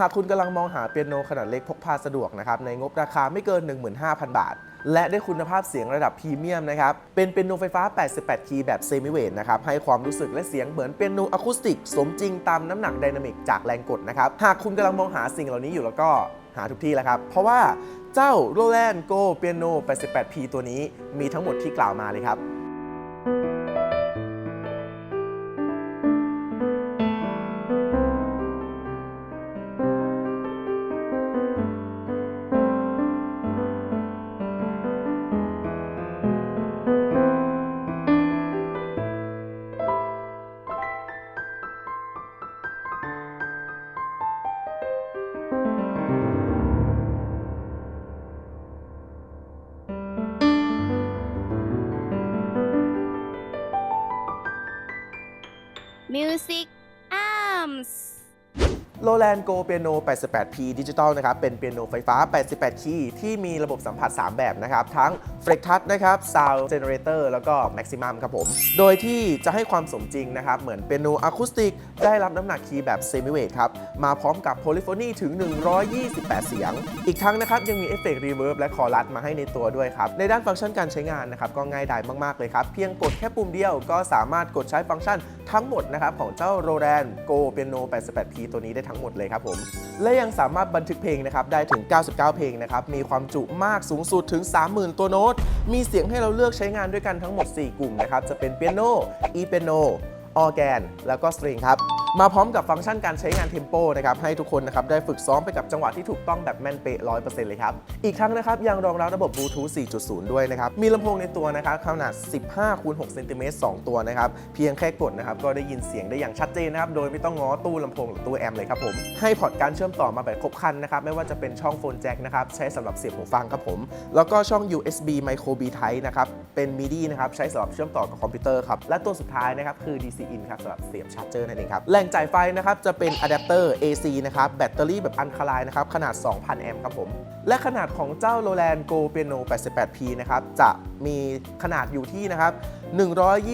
หากคุณกำลังมองหาเปียโนขนาดเล็กพกพาสะดวกนะครับในงบราคาไม่เกิน 15,000 บาท และได้คุณภาพเสียงระดับพรีเมียมนะครับเป็นเปียโนไฟฟ้า 88 คีย์แบบเซมิเวทนะครับให้ความรู้สึกและเสียงเหมือนเปียโนอะคูสติก สมจริงตามน้ำหนักไดนามิกจากแรงกดนะครับหากคุณกำลังมองหาสิ่งเหล่านี้อยู่แล้วก็หาทุกที่แล้วครับ เพราะว่าเจ้า Roland Go Piano 88P ตัวนี้มีทั้งหมดที่กล่าวมาเลยครับ Roland Go Piano 88P Digital นะครับ เป็นเปียโนไฟฟ้า 88 คีย์ที่มีระบบสัมผัส 3 แบบนะครับ ทั้ง Flex Touch นะครับ Sound Generator แล้วก็ Maximum ครับผม โดยที่จะให้ความสมจริงนะครับ เหมือนเปียโนอะคูสติก ได้รับน้ำหนักคีย์แบบ Semi Weight ครับ มาพร้อมกับ Polyphony ถึง 128 เสียง อีกทั้งนะครับ ยังมีเอฟเฟกต์ Reverb และคอรัสมาให้ในตัวด้วยครับ ในด้านฟังก์ชันการใช้งานนะครับก็ง่ายดายมากๆเลยครับ เพียงกดแค่ปุ่มเดียวก็สามารถกดใช้ฟังก์ชันทั้งหมดนะครับของเจ้า Roland Go Piano 88P ตัวนี้ได้ทั้งหมดเลยครับผม และยังสามารถบันทึกเพลงนะครับได้ถึง 99 เพลงนะครับ มีความจุมากสูงสุดถึง 30,000 ตัวโน้ต มีเสียงให้เราเลือกใช้งานด้วยกันทั้งหมด 4 กลุ่มนะครับ จะเป็นเปียโน อีเปียโน ออแกน แล้วก็สตริงครับมาพร้อมกับฟังก์ชันการใช้งานเทมโปนะครับให้ทุกคนนะครับได้ฝึกซ้อมไปกับจังหวะที่ถูกต้องแบบแม่นเป๊ะ100%เลยครับ อีกทั้งนะครับยังรองรับระบบบลูทูธ 4.0 ด้วยนะครับ มีลำโพงในตัวนะครับขนาด 15คูณ6เซนติเมตร2ตัวนะครับ เพียงแค่กดนะครับก็ได้ยินเสียงได้อย่างชัดเจนนะครับ โดยไม่ต้องง้อตู้ลำโพงหรือตู้แอมเลยครับผม ให้พอร์ตการเชื่อมต่อมาแบบครบครันนะครับ ไม่ว่าจะเป็นช่องโฟนแจ็คนะครับใช้สำหรับเสียบหูฟังครับผม แล้วก็ช่อง USB Micro B Type นะครับเป็น MIDI นะครับใช้สำหรับเชื่อมต่อกับคอมพิวเตอร์ครับและตัวสุดท้ายนะครับคือ DC in ครับสำหรับเสียบชาร์จเจอร์นั่นเองครับแหล่งจ่ายไฟนะครับจะเป็นอะแดปเตอร์ AC นะครับแบตเตอรี่แบบอันคาไลนะครับขนาด 2,000 แอมป์ครับผมและขนาดของเจ้า Roland Go Piano 88P นะครับจะมีขนาดอยู่ที่นะครับ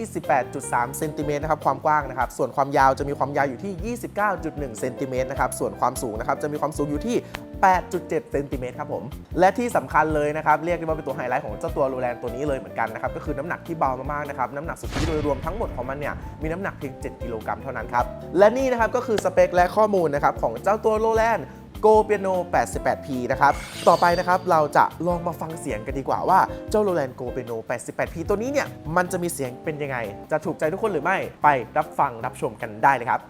128.3เซนติเมตรนะครับความกว้างนะครับส่วนความยาวจะมีความยาวอยู่ที่ 29.1เซนติเมตรนะครับส่วนความสูงนะครับจะมีความสูงอยู่ที่ 8.7 เซนติเมตรครับผม และที่สำคัญเลยนะครับ เรียกได้ว่าเป็นตัวไฮไลท์ของเจ้าตัวโรแลนตัวนี้เลยเหมือนกันนะครับ ก็คือน้ำหนักที่เบามากๆนะครับ น้ำหนักสุทธิโดยรวมทั้งหมดของมันเนี่ย มีน้ำหนักเพียง 7 กิโลกรัมเท่านั้นครับ และนี่นะครับก็คือสเปคและข้อมูลนะครับของเจ้าตัวโรแลน Go Piano 88P นะครับ ต่อไปนะครับเราจะลองมาฟังเสียงกันดีกว่าว่าเจ้า Roland Go Piano 88P ตัวนี้เนี่ย มันจะมีเสียงเป็นยังไง จะถูกใจทุกคนหรือไม่ ไปรับฟังรับชมกันได้เลยครับ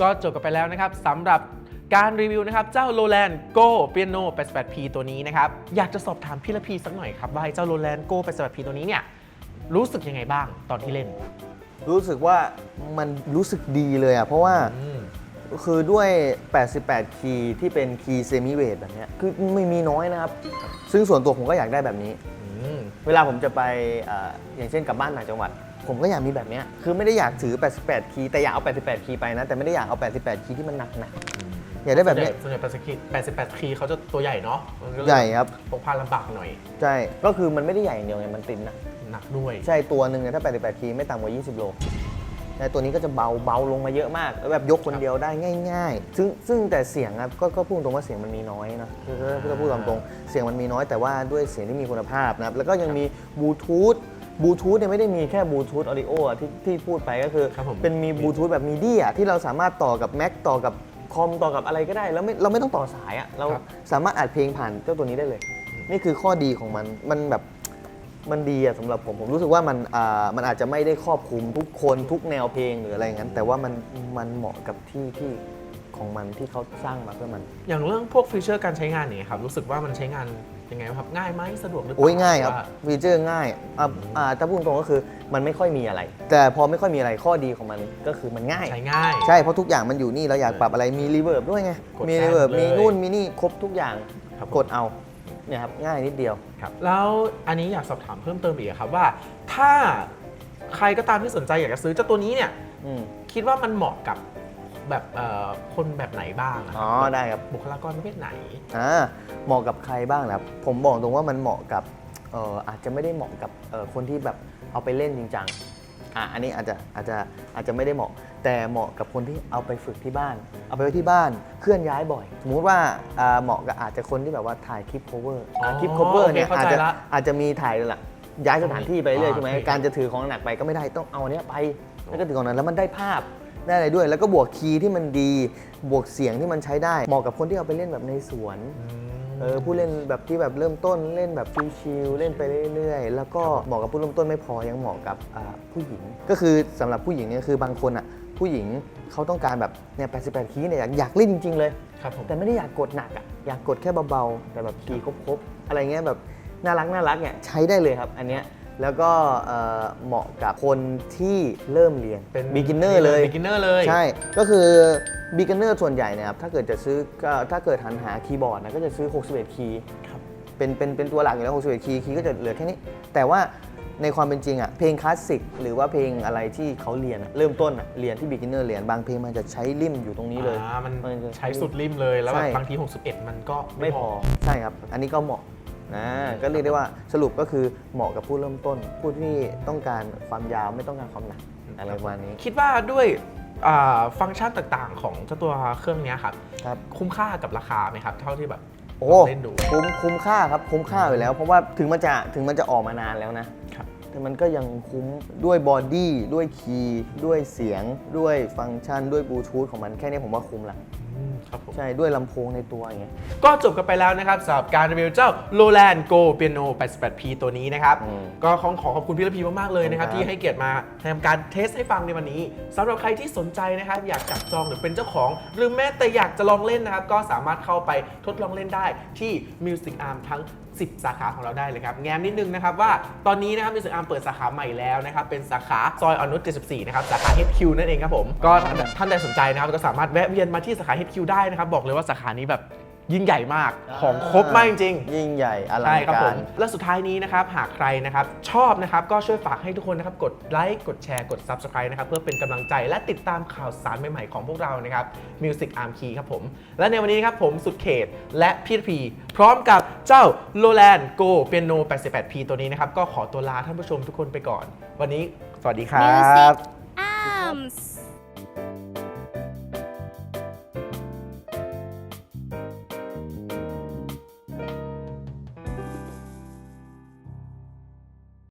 ก็จบกันไปแล้วนะครับสำหรับการรีวิวนะครับ เจ้า Roland Go Piano 88P ตัวนี้นะครับ อยากจะสอบถามพี่ละพีสักหน่อยครับ ว่าไอ้เจ้า Roland Go 88P ตัวนี้เนี่ยรู้สึกยังไงบ้างตอนที่เล่น รู้สึกว่ามันรู้สึกดีเลยอะเพราะว่าอืมคือด้วย 88 คีย์ที่เป็นคีย์เซมิเวทแบบเนี้ยคือไม่มีน้อยนะครับ ซึ่งส่วนตัวผมก็อยากได้แบบนี้อืมเวลาผมจะไปเอ่ออย่างเช่นกลับบ้านต่างจังหวัด ผมก็อยากมีแบบเนี้ยคือไม่ได้อยากถือ 88 คีย์แต่อยากเอา 88 คีย์ไปนะ แต่ไม่ได้อยากเอา 88 คีย์ที่มันหนักหนักๆอยากได้แบบเนี้ย ส่วนใหญ่88คีย์เขาจะตัวใหญ่เนาะมันก็เลยใหญ่ครับ พกพาลำบากหน่อยใช่ ก็คือมันไม่ได้ใหญ่อย่างเดียวไง มันติดหนะ หนักด้วย ใช่ตัวหนึ่งเนี่ยถ้า 88 คีย์ไม่ต่ำกว่า 20 โลแต่ตัวนี้ก็จะเบาเบาลงมาเยอะมากแล้วแบบยกคนเดียวได้ง่าย ๆ ซึ่งซึ่งแต่เสียงครับก็ก็พูดตรงว่าเสียงมันมีน้อยนะคือคือคือพูดตามตรงเสียงมันมีน้อยแต่ว่าด้วยเสียงที่มีคุณภาพนะครับแล้วก็ยังมีบลูทูธ บลูทูธเนี่ยไม่ได้มีแค่บลูทูธออดิโอที่ที่พูดไปก็คือ ครับผมเป็นมีบลูทูธแบบมีดีอะที่เราสามารถต่อกับ Mac ต่อกับคอมต่อกับอะไรก็ได้ แล้วไม่เราไม่ต้องต่อสายอะเราครับ สามารถอัดเพลงผ่านเจ้าตัวนี้ได้เลย นี่คือข้อดีของมันมันแบบมันดีอะสำหรับผมผมรู้สึกว่ามันอ่ามันอาจจะไม่ได้ครอบคลุมทุกคนทุกแนวเพลงหรืออะไรอย่างนั้น แต่ว่ามันมันเหมาะกับที่ที่ ของมันที่เขาสร้างมาเพื่อมัน อย่างเรื่องพวกฟีเจอร์การใช้งานเนี่ยครับรู้สึกว่ามันใช้งานยังไงบ้างครับง่ายไหมสะดวกหรือเปล่าโอ้ยง่ายครับหอว่า ฟีเจอร์ง่ายอะอ่าถ้าพูดตรงก็คือมันไม่ค่อยมีอะไร แต่พอไม่ค่อยมีอะไรข้อดีของมันก็คือมันง่าย ใช้ง่าย ใช่ เพราะทุกอย่างมันอยู่นี่เราอยากปรับอะไรมีรีเวิร์บด้วยไง กดมีรีเวิร์บได้หมดเลยมีนู่นมีนี่ครบทุกอย่างครับผม กดเอาเนี่ยครับง่ายนิดเดียว ครับแล้วอันนี้อยากสอบถามเพิ่มเติมอีกครับว่า ถ้าใครก็ตามที่สนใจอยากจะซื้อเจ้าตัวนี้เนี่ย อืม คิดว่ามันเหมาะกับ แบบเอ่อคนแบบไหนบ้างะคอ๋รัอบได้ครับ บุคลากรประเภทไหน อ่าเหมาะกับใครบ้างนะครับ ผมบอกตรงว่ามันเหมาะกับเอ่ออาจจะไม่ได้เหมาะกับเอ่อคนที่แบบเอาไปเล่นจริงจังอะอันนี้อาจจะอาจจะอาจจะไม่ได้เหมาะ แต่เหมาะกับคนที่เอาไปฝึกที่บ้าน เอาไปไว้ที่บ้านเคลื่อนย้ายบ่อย สมมุติว่าอ่าเหมาะกับอาจจะคนที่แบบว่าถ่ายคลิป cover อ๋อคลิป cover โอเคเนี่ยเข้าอาจใจจะละอาจจะมีถ่ายเลยล่ะย้ายสถานที่ไปเรื่อยอ่าใช่ไหมโอเค การจะถือของหนักไปก็ไม่ได้ต้องเอาอันเนี้ยไปแล้วก็ถือของนั้นแล้วมันได้ภาพ ได้อะไรด้วย แล้วก็บวกคีย์ที่มันดี บวกเสียงที่มันใช้ได้เหมาะกับคนที่เอาไปเล่นแบบในสวนเออผู้เล่นแบบที่แบบเริ่มต้นเล่นแบบชิลๆเล่นไปเรื่อยๆ แล้วก็เหมาะกับผู้เริ่มต้นไม่พอยังเหมาะกับอ่าผู้หญิง ก็คือสำหรับผู้หญิงเนี่ยคือบางคนอะผู้หญิงเขาต้องการแบบเนี่ย88คีย์เนี่ยอยากอยากเล่นจริง ๆ เลยครับผมแต่ไม่ได้อยากกดหนักอะอยากกดแค่เบาๆ แต่แบบคีย์ครบๆ อะไรเงี้ยแบบน่ารักน่ารักเนี่ยใช้ได้เลยครับ อันเนี้ย แล้วก็เอ่อเหมาะกับคนที่เริ่มเรียนเป็น beginner เลย beginner เลย ใช่ ก็คือ beginner ส่วนใหญ่เนะครับถ้าเกิดจะซื้อก็ถ้าเกิดหันหาคีย์บอร์ดนะก็จะซื้อ 61 คีย์ครับเป็นเป็นเป็นตัวหลักอยู่แล้ว 61 คีย์คีย์ก็จะเหลือแค่นี้ แต่ว่าในความเป็นจริงอะเพลงคลาสสิกหรือว่าเพลงอะไรที่เขาเรียนอะเริ่มต้นอะเรียนที่ beginner เรียนบางเพลงมันจะใช้ริมอยู่ตรงนี้เลย อ่ามันมันจะใช้สุดริมเลย แล้วแบบใช่ บางที 61 มันก็ไม่พอ ใช่ครับ อันนี้ก็เหมาะ นะก็เรียกได้ว่าสรุปก็คือเหมาะกับผู้เริ่มต้น ผู้ที่ต้องการความยาวไม่ต้องการความหนักอะไรประมาณนี้ คิดว่าด้วยอ่าฟังก์ชันต่างๆ ของเจ้าตัวเครื่องเนี้ยครับครับ คุ้มค่ากับราคาไหมครับ เท่าที่แบบโอ้ลองเล่นดูคุ้มคุ้มค่าครับคุ้มค่าอยู่แล้ว เพราะว่าถึงมันจะถึงมันจะออกมานานแล้วนะครับแต่ มันก็ยังคุ้มด้วยบอดี้ด้วยคีย์ด้วยเสียง ด้วยฟังก์ชัน ด้วยบลูทูธของมันแค่นี้ผมว่าคุ้มละอืมครับผม ใช่ด้วยลำโพงในตัวอย่างเงี้ย ก็จบกันไปแล้วนะครับสำหรับการรีวิวเจ้า Roland Go Piano 88P ตัวนี้นะครับ อืมก็ขอขอขอบคุณพี่ระพีมาก ๆ เลยนะครับครับ ที่ให้เกียรติมาทำการเทสให้ฟังในวันนี้สำหรับใครที่สนใจนะครับ อยากจับจองหรือเป็นเจ้าของ หรือแม้แต่อยากจะลองเล่นนะครับ ก็สามารถเข้าไปทดลองเล่นได้ที่ Music Arm ทั้ง 10 สาขาของเราได้เลยครับแง้มนิดนึงนะครับว่าตอนนี้นะครับมิสเตอร์อาร์มเปิดสาขาใหม่แล้วนะครับเป็นสาขาซอยอนุ74นะครับสาขา HQ นั่นเองครับผมก็ท่านใดสนใจนะครับก็สามารถแวะเวียนมาที่สาขา HQ ได้นะครับบอกเลยว่าสาขานี้แบบ ยิ่งใหญ่มากของครบมากจริงๆยิ่งใหญ่อลัใช่งครับผการมและสุดท้ายนี้นะครับหากใครนะครับชอบนะครับก็ช่วยฝากให้ทุกคนนะครับกดไลค์กดแชร์กด Subscribe นะครับเพื่อเป็นกำลังใจและติดตามข่าวสารใหม่ๆของพวกเรานะครับ Music Arm Key ครับผม และในวันนี้ครับผมสุดเขตและพี่พีพร้อมกับเจ้า Roland Go Piano 88P ตัวนี้นะครับก็ขอตัวลาท่านผู้ชมทุกคนไปก่อน วันนี้สวัสดีครับ Music